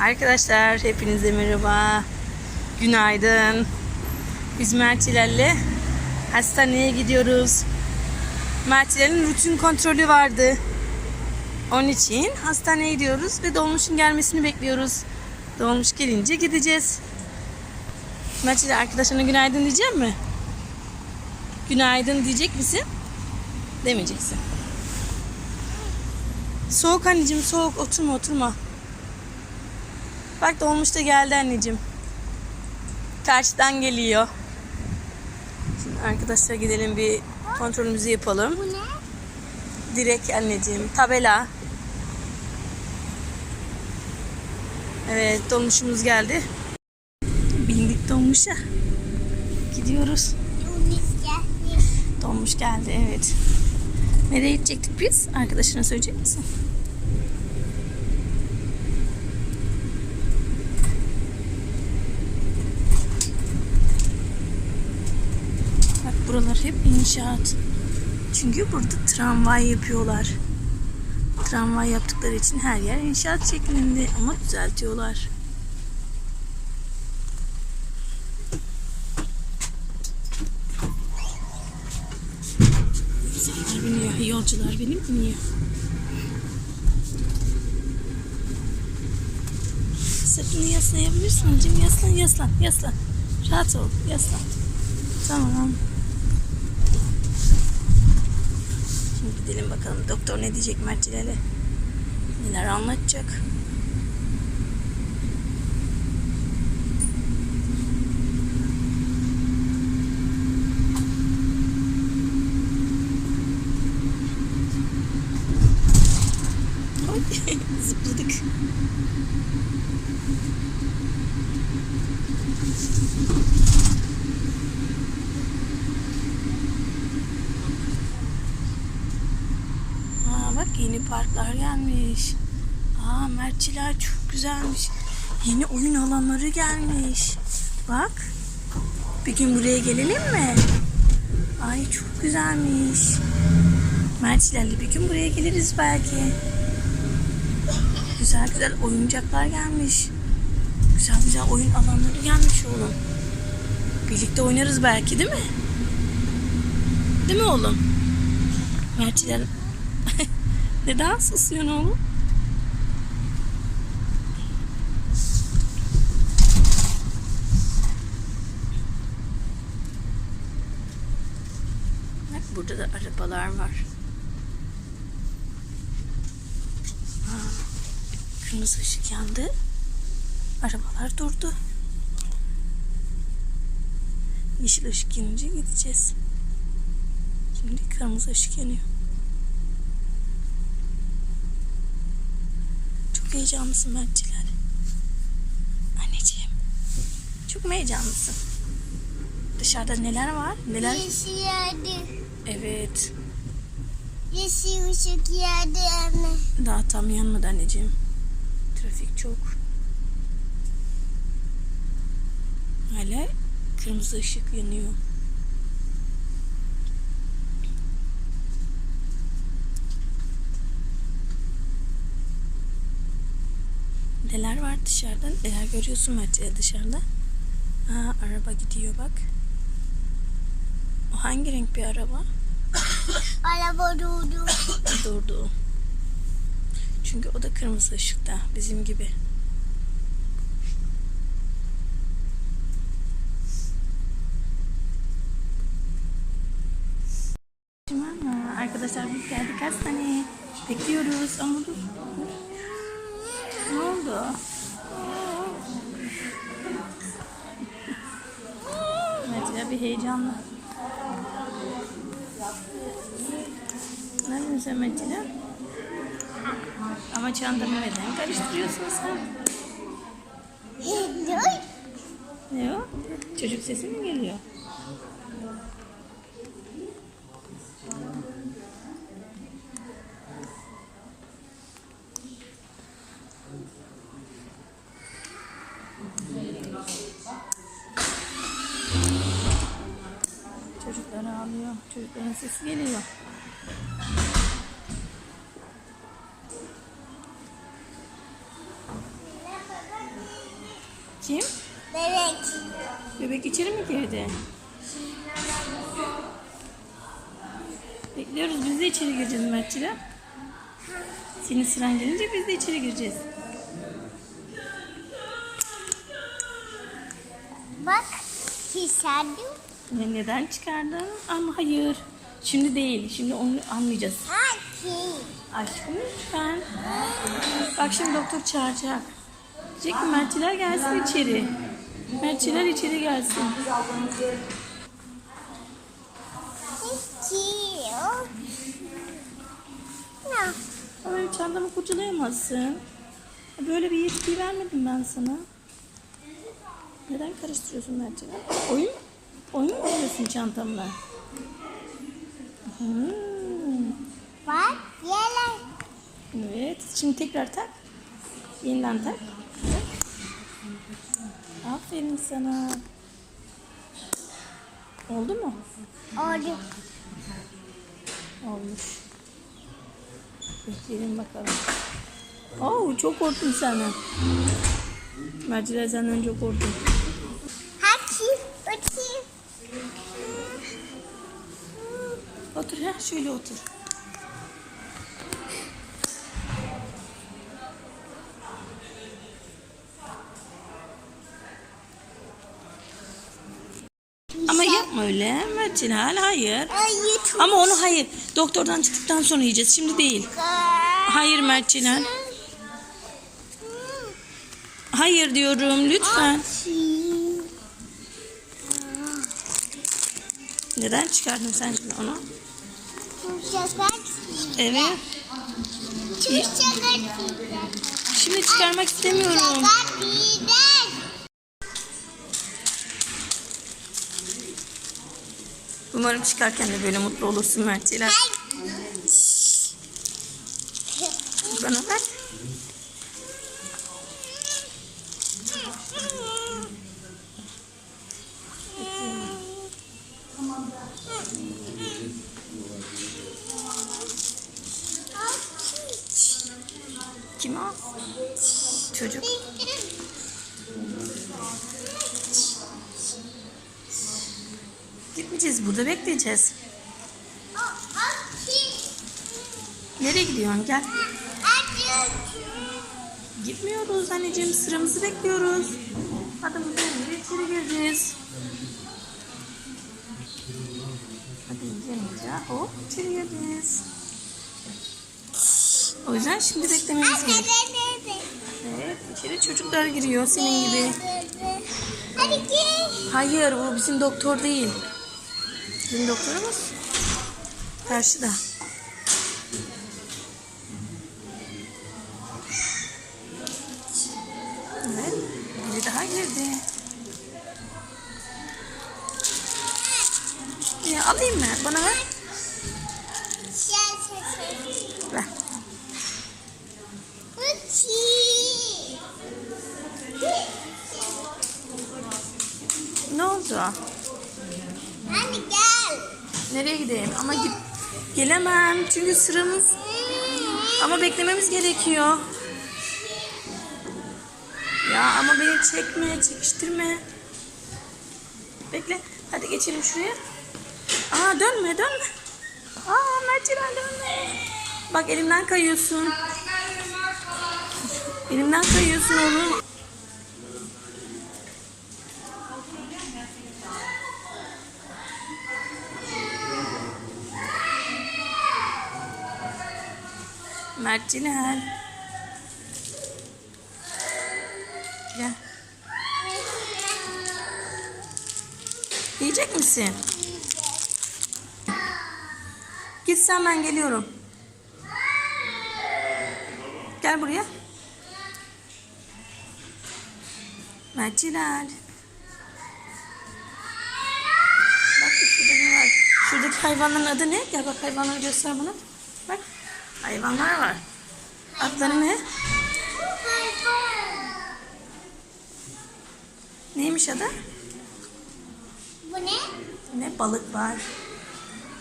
Arkadaşlar hepinize merhaba. Günaydın. Biz Mert'ilerle hastaneye gidiyoruz. Mert'ilerin rutin kontrolü vardı. Onun için hastaneye gidiyoruz ve dolmuşun gelmesini bekliyoruz. Dolmuş gelince gideceğiz. Mert'iler arkadaşlarına günaydın diyecek mi? Günaydın diyecek misin? Demeyeceksin. Soğuk anneciğim soğuk oturma oturma. Bak dolmuş da geldi anneciğim. Karşıdan geliyor. Şimdi arkadaşlar gidelim bir kontrolümüzü yapalım. Bu ne? Direkt anneciğim. Tabela. Evet dolmuşumuz geldi. Bindik dolmuşa. Gidiyoruz. Unis geldi. Dolmuş geldi evet. Nereye gidecektik biz? Arkadaşına söyleyecek misin? Buralar hep inşaat. Çünkü burada tramvay yapıyorlar. Tramvay yaptıkları için her yer inşaat şeklinde ama düzeltiyorlar. Şeyler biniyor, yolcular benim biniyor. Sırtını yaslayabilirsin anneciğim. Yaslan, yaslan, yaslan. Rahat ol, yaslan. Tamam. Şimdi gidelim bakalım doktor ne diyecek Mertçilere. Neler anlatacak. Zıpladık. Aa, bak yeni parklar gelmiş. Aa Mertçiler çok güzelmiş. Yeni oyun alanları gelmiş. Bak. Bir gün buraya gelelim mi? Ay çok güzelmiş. Mertçilerle bir gün buraya geliriz belki. Güzel güzel oyuncaklar gelmiş. Güzel güzel oyun alanları gelmiş oğlum. Birlikte oynarız belki değil mi? Değil mi oğlum? Mertçiler neden susuyorsun oğlum? Bak burada da arabalar var. Kırmızı ışık yandı. Arabalar durdu. Yeşil ışık yanınca gideceğiz. Şimdi kırmızı ışık yanıyor. Çok heyecanlısın Mertçiler. Anneciğim. Çok mu heyecanlısın? Dışarıda neler var? Neler? Yeşil yerde. Evet. Yeşil ışık yerde anne. Daha tam yanmadı anneciğim. Trafik çok. Hala kırmızı ışık yanıyor. Neler var dışarıda? Neler görüyorsun Mert'e dışarıda? Aa, araba gidiyor bak. O hangi renk bir araba? Araba durdu. Durdu. Çünkü o da kırmızı ışıkta bizim gibi. Arkadaşlar biz geldik hastaneye. Bekliyoruz ama dur. Ne oldu? Ne yapıyorsun sen Metin'e? Ama çantamı neden karıştırıyorsun sen? Hey, Ne o? Çocuk sesi mi geliyor? Çocuklar ağlıyor. Sesi geliyor. Kim? Bebek. Bebek içeri mi girdi? Bekliyoruz. Biz de içeri gireceğiz Mertçiler. Senin sıran gelince biz de içeri gireceğiz. Bak. Şişerdim. Ne, neden çıkardın? Ama hayır. Şimdi değil. Şimdi onu anlayacağız. Aşkım lütfen. Bak şimdi doktor çağıracak. Diyecek ki Mertçiler gelsin içeri. Mertçiler içeri gelsin. Benim çantamı kurcalayamazsın. Böyle bir yetki vermedim ben sana. Neden karıştırıyorsun Mertçiler? Oyun, oyun mu oynuyorsun çantamla? Hmm. Bak. Yele. Evet. Şimdi tekrar tak. Yeniden tak. Tak. Aferin sana. Oldu mu? Oldu. Olmuş. Bekleyelim bakalım. Oo, çok korktum senden. Merciler senden çok korktum. Hadi. Bakayım. Otur ha şöyle otur. Ama yapma öyle Merciler hayır. Ay YouTube. Ama onu hayır. Doktordan çıktıktan sonra yiyeceğiz. Şimdi değil. Hayır Mertçiler. Hayır diyorum lütfen. Neden çıkardın sen şimdi onu? Evet. Şimdi çıkarmak istemiyorum. Umarım çıkarken de böyle mutlu olursun Mertçiler. Bana ver. Kim o? Çocuk. Gitmeyeceğiz. Burada bekleyeceğiz. Nereye gidiyorsun? Gel. Gitmiyoruz anneciğim. Sıramızı bekliyoruz. Hadi buradan içeri gireceğiz. Hadi yiyince hop içeri gireceğiz. O yüzden şimdi beklememiz gerek. Evet içeri çocuklar giriyor senin gibi. Hadi gel. Hayır bu bizim doktor değil. Bizim doktorumuz karşıda. Evet. Biri daha girdi. Ya, alayım mı? Bana ver. Ver. Ne oldu? Hadi gel. Nereye gideyim? Ama git gelemem çünkü sıramız ama beklememiz gerekiyor. Ya ama beni çekme, çekiştirme. Bekle. Hadi geçelim şuraya. Aa dönme, dönme. Aa Mertciler dönme. Bak elimden kayıyorsun. Elimden kayıyorsun oğlum. Mertciler. Gel. Yiyecek misin? Git sen ben geliyorum. Gel buraya. Mertciler. Bak şurada ne var? Şuradaki hayvanların adı ne? Gel bak hayvanları göster bana. Hayvanlar var. Adları ne? Neymiş adı? Bu ne? Ne balık var.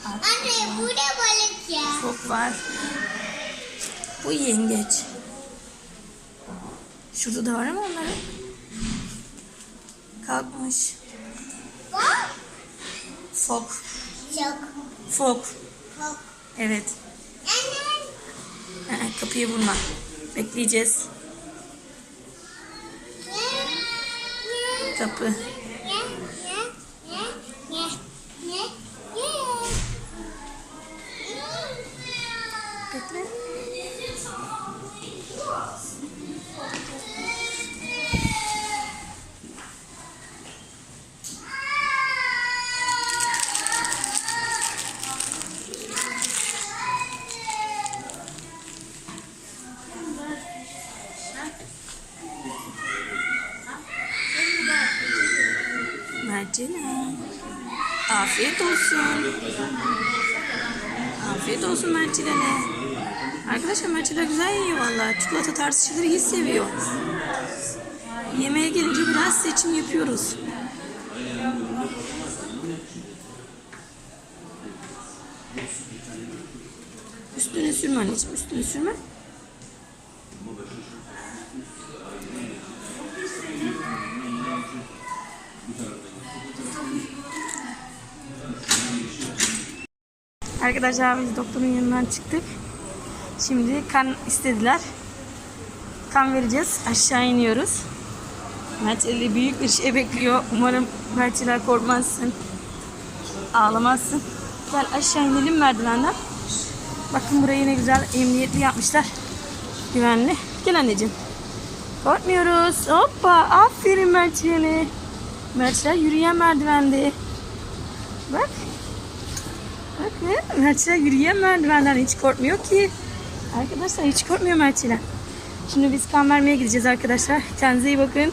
At Anne bu da balık ya. Çok var. Bu yengeç. Şurada da var ama onların. kalkmış. Fok. Çok. Fok. Çok. Evet. Kapıyı vurma. Bekleyeceğiz. Kapı. Mercina. Afiyet olsun. Afiyet olsun Mercile'ne. Arkadaşlar Merciler güzel yiyor valla. Çikolata tarzı şeyleri iyi seviyor. Yemeğe gelince biraz seçim yapıyoruz. Üstüne sürme anneciğim, üstüne sürme. Arkadaşlar biz doktorun yanından çıktık. Şimdi kan istediler. Kan vereceğiz. Aşağı iniyoruz. Merteli büyük bir şey bekliyor. Umarım Mertçiler korkmazsın. Ağlamazsın. Gel aşağı inelim merdivenden. Bakın burayı ne güzel emniyetli yapmışlar. Güvenli. Gel anneciğim. Korkmuyoruz. Hoppa. Aferin Mertçiler'e. Mertçiler yürüyen merdivende. Bak. Bakın Mertçiler yürüyen merdivenden hiç korkmuyor ki. Arkadaşlar hiç korkmuyor Mertçiler. Şimdi biz kan vermeye gideceğiz arkadaşlar. Kendinize iyi bakın.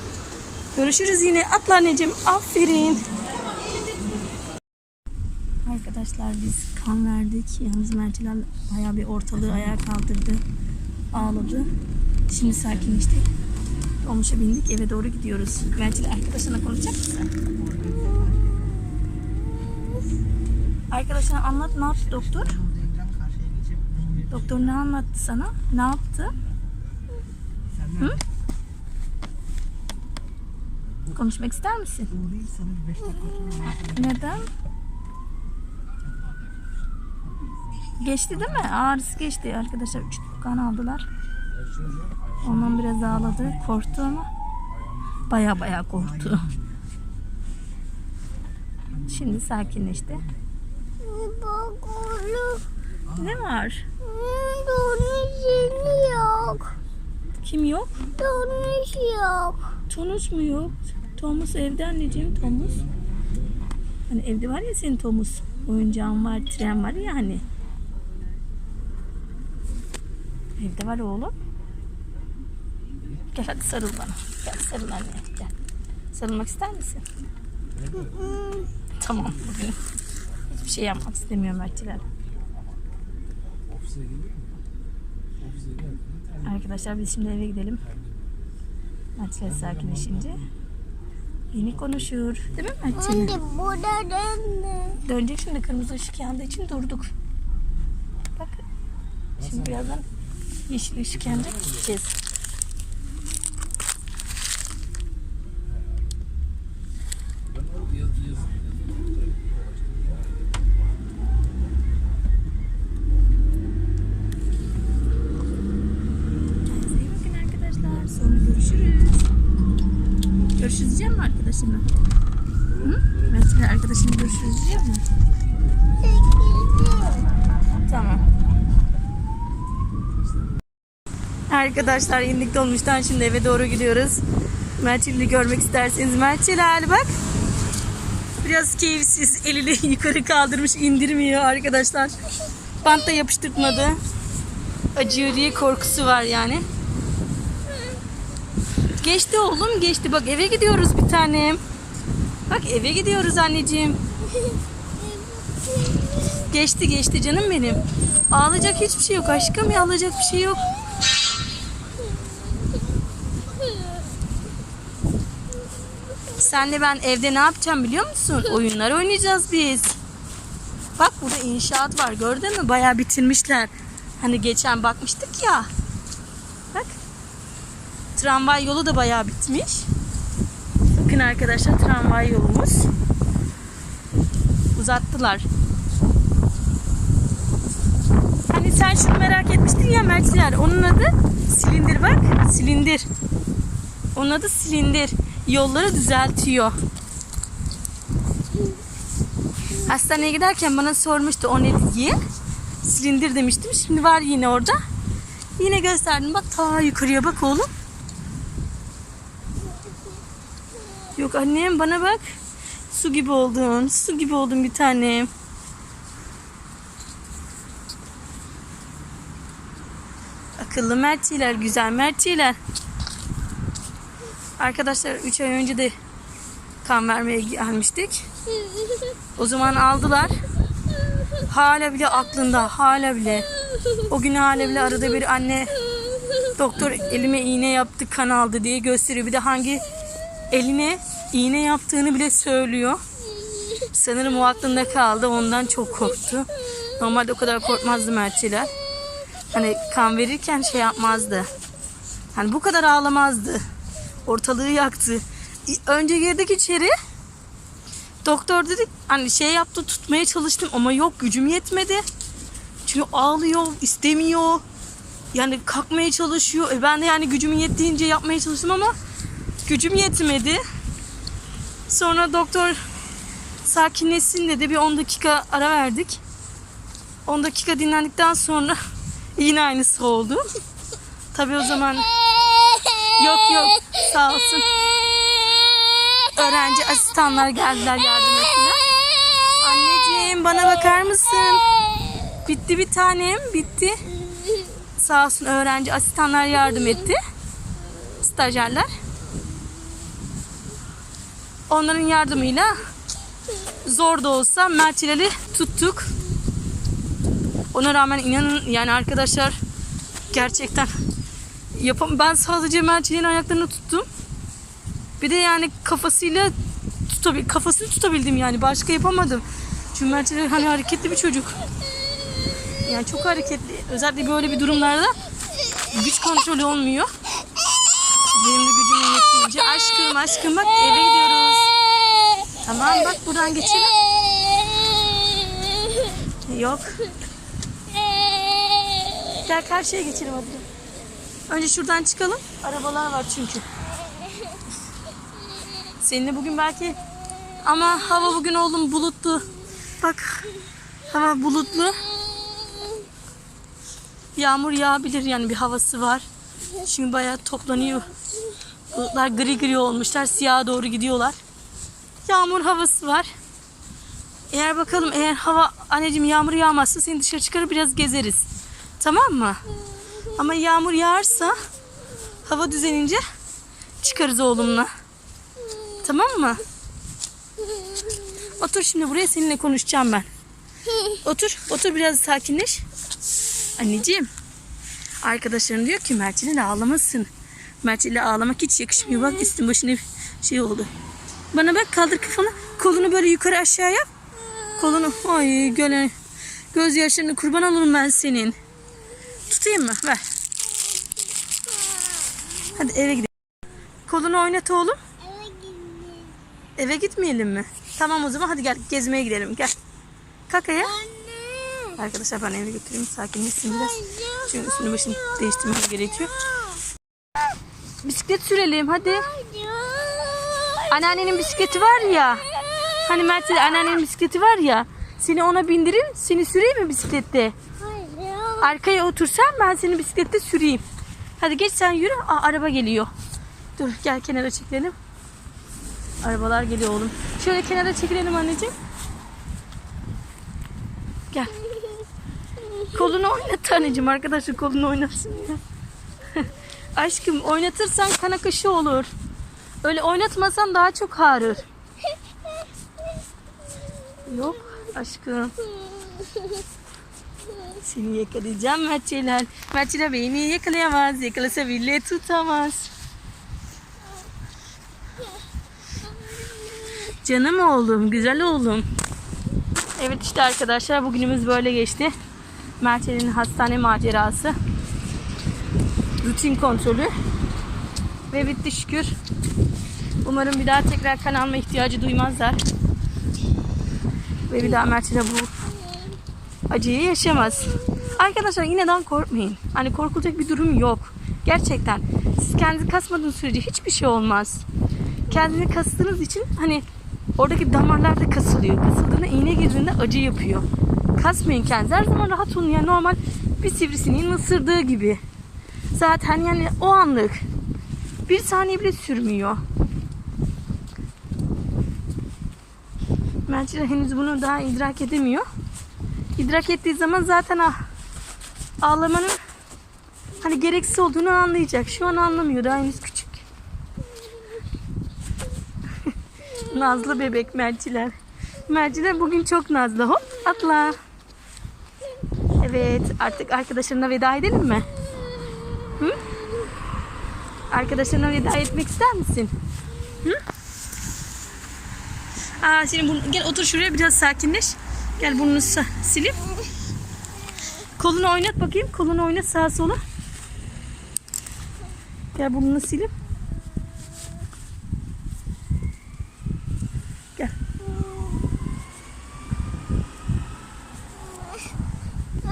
Görüşürüz yine. Atla anneciğim. Aferin. Arkadaşlar biz kan verdik. Yalnız Mertçiler bayağı bir ortalığı ayağa kaldırdı. Ağladı. Şimdi sakinleşti. Dolmuşa bindik. Eve doğru gidiyoruz. Mertçiler arkadaşlarına konuşacak mısın? Arkadaşlar anlat ne yaptı doktor? Doktor ne anlattı sana? Ne yaptı? Hı? Konuşmak ister misin? Neden? Geçti değil mi? Ağrısı geçti arkadaşlar. Üç kan aldılar. Ondan biraz ağladı. Korktu ama baya baya korktu. Şimdi sakinleşti. Oğlum. Ne var? Donuşun yok. Kim yok? Donuş yok. Tonus mu yok? Thomas evde anneciğim Thomas. Hani evde var ya senin Thomas. Oyuncağın var, tren var ya hani. Evde var oğlum. Gel hadi sarıl bana. Gel sarıl anne. Gel. Sarılmak ister misin? tamam bugün. Hiçbir şey yapmak istemiyorum Mertçiler. Arkadaşlar biz şimdi eve gidelim. Mertçiler sakinleşince yeni konuşur. Değil mi Mertçiler? Anne burada dönme. Dönecek şimdi kırmızı ışık yandığı için durduk. Bak. Şimdi birazdan yeşil ışık yanacak gideceğiz. Kendinize iyi bakın arkadaşlar. Sonra görüşürüz. Görüşürüz arkadaşımla? Hı? Mesela arkadaşımla görüşürüz diyeceğim mi? Tamam. Arkadaşlar indik dolmuştan şimdi eve doğru gidiyoruz. Mertçil'i görmek isterseniz Mertçilal bak. Biraz keyifsiz elini yukarı kaldırmış indirmiyor arkadaşlar. Bantla yapıştırmadı. Acıyor diye korkusu var yani. Geçti oğlum geçti bak eve gidiyoruz bir tanem. Bak eve gidiyoruz anneciğim. Geçti geçti canım benim. Ağlayacak hiçbir şey yok aşkım ya ağlayacak bir şey yok. Senle ben evde ne yapacağım biliyor musun? Oyunlar oynayacağız biz. Bak burada inşaat var gördün mü? Bayağı bitirmişler. Hani geçen bakmıştık ya. Tramvay yolu da bayağı bitmiş. Bakın arkadaşlar tramvay yolumuz. Uzattılar. Hani sen şunu merak etmiştin ya Mertler. Onun adı silindir bak. Silindir. Onun adı silindir. Yolları düzeltiyor. Hastaneye giderken bana sormuştu o ne diye. Silindir demiştim. Şimdi var yine orada. Yine gösterdim. Bak ta yukarıya bak oğlum. Yok annem bana bak. Su gibi oldun. Su gibi oldun bir tanem. Akıllı mertiler, güzel mertiler. Arkadaşlar 3 ay önce de kan vermeye gelmiştik. O zaman aldılar. Hala bile aklında, hala bile. O gün hala bile arada bir anne doktor elime iğne yaptı, kan aldı diye gösteriyor. Bir de hangi eline iğne yaptığını bile söylüyor. Sanırım o aklında kaldı. Ondan çok korktu. Normalde o kadar korkmazdı Mertçiler. Hani kan verirken şey yapmazdı. Hani bu kadar ağlamazdı. Ortalığı yaktı. Önce girdik içeri. Doktor dedi hani şey yaptı tutmaya çalıştım ama yok gücüm yetmedi. Çünkü ağlıyor, istemiyor. Yani kalkmaya çalışıyor. E ben de yani gücümün yettiğince yapmaya çalıştım ama gücüm yetmedi. Sonra doktor sakinleşsin dedi. Bir 10 dakika ara verdik. 10 dakika dinlendikten sonra yine aynısı oldu. Tabii o zaman yok yok sağ olsun. Öğrenci asistanlar geldiler yardım ettiler. Anneciğim bana bakar mısın? Bitti bir tanem bitti. Sağ olsun öğrenci asistanlar yardım etti. Stajyerler. Onların yardımıyla zor da olsa Mertçileri tuttuk. Ona rağmen inanın yani arkadaşlar gerçekten yapam ben sadece Mertçilerin ayaklarını tuttum. Bir de yani kafasıyla tutabil kafasını tutabildim yani başka yapamadım. Çünkü Mertçiler hani hareketli bir çocuk. Yani çok hareketli. Özellikle böyle bir durumlarda güç kontrolü olmuyor. Benim de gücümün yettiğince. Aşkım aşkım bak eve gidiyoruz. Tamam bak buradan geçelim. Yok. Gel karşıya geçelim hadi. Önce şuradan çıkalım. Arabalar var çünkü. Seninle bugün belki ama hava bugün oğlum bulutlu. Bak hava bulutlu. Yağmur yağabilir yani bir havası var. Şimdi bayağı toplanıyor. Bulutlar gri gri olmuşlar. Siyaha doğru gidiyorlar. Yağmur havası var. Eğer bakalım eğer hava anneciğim yağmur yağmazsa seni dışarı çıkarıp biraz gezeriz. Tamam mı? Ama yağmur yağarsa hava düzenince çıkarız oğlumla. Tamam mı? Otur şimdi buraya seninle konuşacağım ben. Otur, otur biraz sakinleş. Anneciğim. Arkadaşların diyor ki Mert'in ağlamasın. Mert ile ağlamak hiç yakışmıyor. Bak üstün başına şey oldu. Bana bak kaldır kafanı. Kolunu böyle yukarı aşağı yap. Kolunu ay göle göz yaşlarını kurban olurum ben senin. Tutayım mı? Ver. Hadi eve gidelim. Kolunu oynat oğlum. Eve gitmeyelim mi? Tamam o zaman hadi gel gezmeye gidelim. Gel. Kalk ayağa. Anne. Arkadaşlar ben eve götüreyim. Sakinleşsin biraz. Çünkü üstünü başını değiştirmemiz gerekiyor. Bisiklet sürelim hadi. Anneannenin bisikleti var ya. Hani Mert dedi, anneannenin bisikleti var ya. Seni ona bindirin. Seni süreyim mi bisiklette? Arkaya otursan ben seni bisiklette süreyim. Hadi geç sen yürü. Aa, araba geliyor. Dur gel kenara çekilelim. Arabalar geliyor oğlum. Şöyle kenara çekilelim anneciğim. Gel. Kolunu oynat anneciğim. Arkadaşlar kolunu oynatsın ya. Aşkım oynatırsan kan akışı olur. Öyle oynatmasan daha çok ağrır. Yok aşkım. Seni yakalayacağım Mertçeler. Mertçeler beni yakalayamaz. Yakalasa bile tutamaz. Canım oğlum, güzel oğlum. Evet işte arkadaşlar bugünümüz böyle geçti. Mert'in hastane macerası. Rutin kontrolü. Ve bitti şükür. Umarım bir daha tekrar kan alma ihtiyacı duymazlar. Ve bir daha Mert'le bu acıyı yaşamaz. Arkadaşlar yineden korkmayın. Hani korkulacak bir durum yok. Gerçekten. Siz kendinizi kasmadığınız sürece hiçbir şey olmaz. Kendini kastığınız için hani oradaki damarlar da kasılıyor. Kasıldığında iğne girdiğinde acı yapıyor. Kasmayın kendinizi. Her zaman rahat olun. Yani normal bir sivrisineğin ısırdığı gibi. Zaten yani o anlık. Bir saniye bile sürmüyor. Mert'le henüz bunu daha idrak edemiyor. İdrak ettiği zaman zaten ah, ağlamanın hani gereksiz olduğunu anlayacak. Şu an anlamıyor. Daha henüz küçük. nazlı bebek merciler. Merciler bugün çok nazlı. Hop atla. Evet artık arkadaşlarına veda edelim mi? Hı? Arkadaşlarına veda etmek ister misin? Aa, şimdi bunu, gel otur şuraya biraz sakinleş. Gel burnunu silip. Kolunu oynat bakayım. Kolunu oynat sağa sola. Gel burnunu silip. Gel.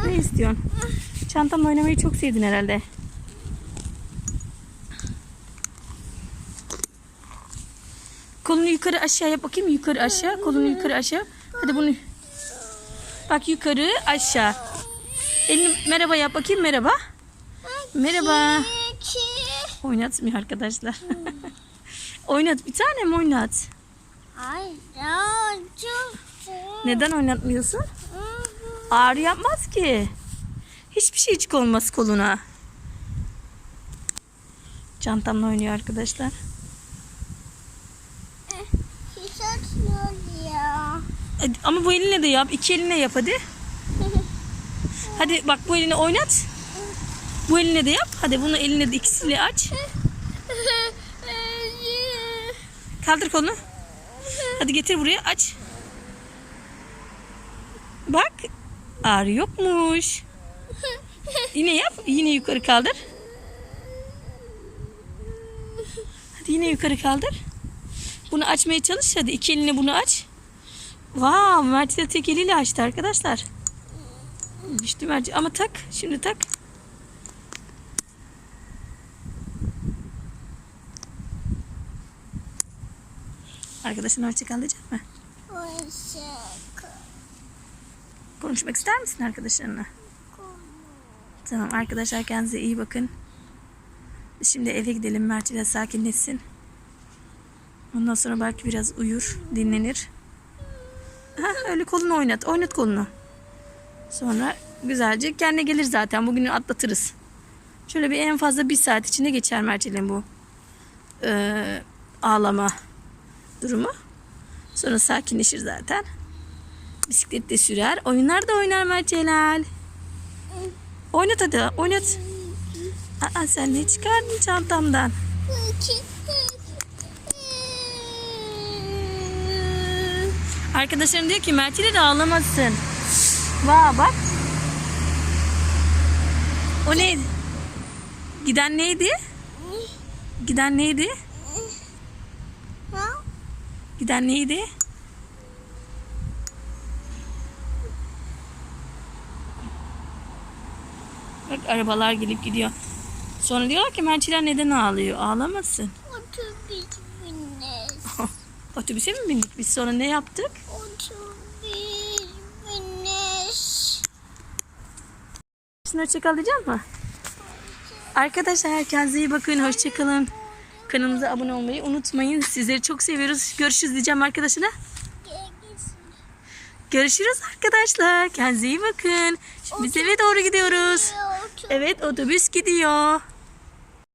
Ne istiyorsun? Çantamla oynamayı çok sevdin herhalde. Kolunu yukarı aşağı yap bakayım. Yukarı aşağı. Kolunu yukarı aşağı. Hadi bunu. Bak yukarı aşağı. Elini merhaba yap bakayım. Merhaba. Merhaba. Oynatmıyor arkadaşlar. oynat. Bir tane mi oynat? Neden oynatmıyorsun? Ağrı yapmaz ki. Hiçbir şeycik olmaz koluna. Çantamla oynuyor arkadaşlar. Hiç atmıyor ya. Hadi, ama bu elinle de yap. İki eline yap hadi. Hadi bak bu elini oynat. Bu eline de yap. Hadi bunu eline de ikisiyle aç. Kaldır kolunu. Hadi getir buraya aç. Bak. Ağrı yokmuş. Yine yap. Yine yukarı kaldır. Hadi yine yukarı kaldır. Bunu açmaya çalış. Hadi iki eline bunu aç. Vav, Mert de tek eliyle açtı arkadaşlar. Düştü Mert. Ama tak. Şimdi tak. Arkadaşına hoşçakal diyecek mi? Hoşçakal. Konuşmak ister misin arkadaşlarına? Tamam arkadaşlar kendinize iyi bakın. Şimdi eve gidelim Mert ile sakinleşsin. Ondan sonra belki biraz uyur, dinlenir. Ha, öyle kolunu oynat, oynat kolunu. Sonra güzelce kendine gelir zaten. Bugünü atlatırız. Şöyle bir en fazla bir saat içinde geçer Mert'in bu eee, ağlama durumu. Sonra sakinleşir zaten. Bisiklet de sürer. Oyunlar da oynar Mert Celal. Oynat hadi oynat. Aa, sen ne çıkardın çantamdan? İki. Arkadaşlarım diyor ki Mert de ağlamazsın. Vaa bak. O neydi? Giden neydi? Giden neydi? Giden neydi? Bak arabalar gelip gidiyor. Sonra diyorlar ki Mertçiler neden ağlıyor? Ağlamasın. Otobüs. Otobüse mi bindik? Biz sonra ne yaptık? Otobüs binir. Şimdi hoşçakal diyeceğim mi? Arkadaşlar kendinize iyi bakın. Hoşçakalın. Kanalımıza abone olmayı unutmayın. Sizleri çok seviyoruz. Görüşürüz diyeceğim arkadaşına. Görüşürüz arkadaşlar. Kendinize iyi bakın. Şimdi biz eve doğru gidiyoruz. Evet otobüs gidiyor.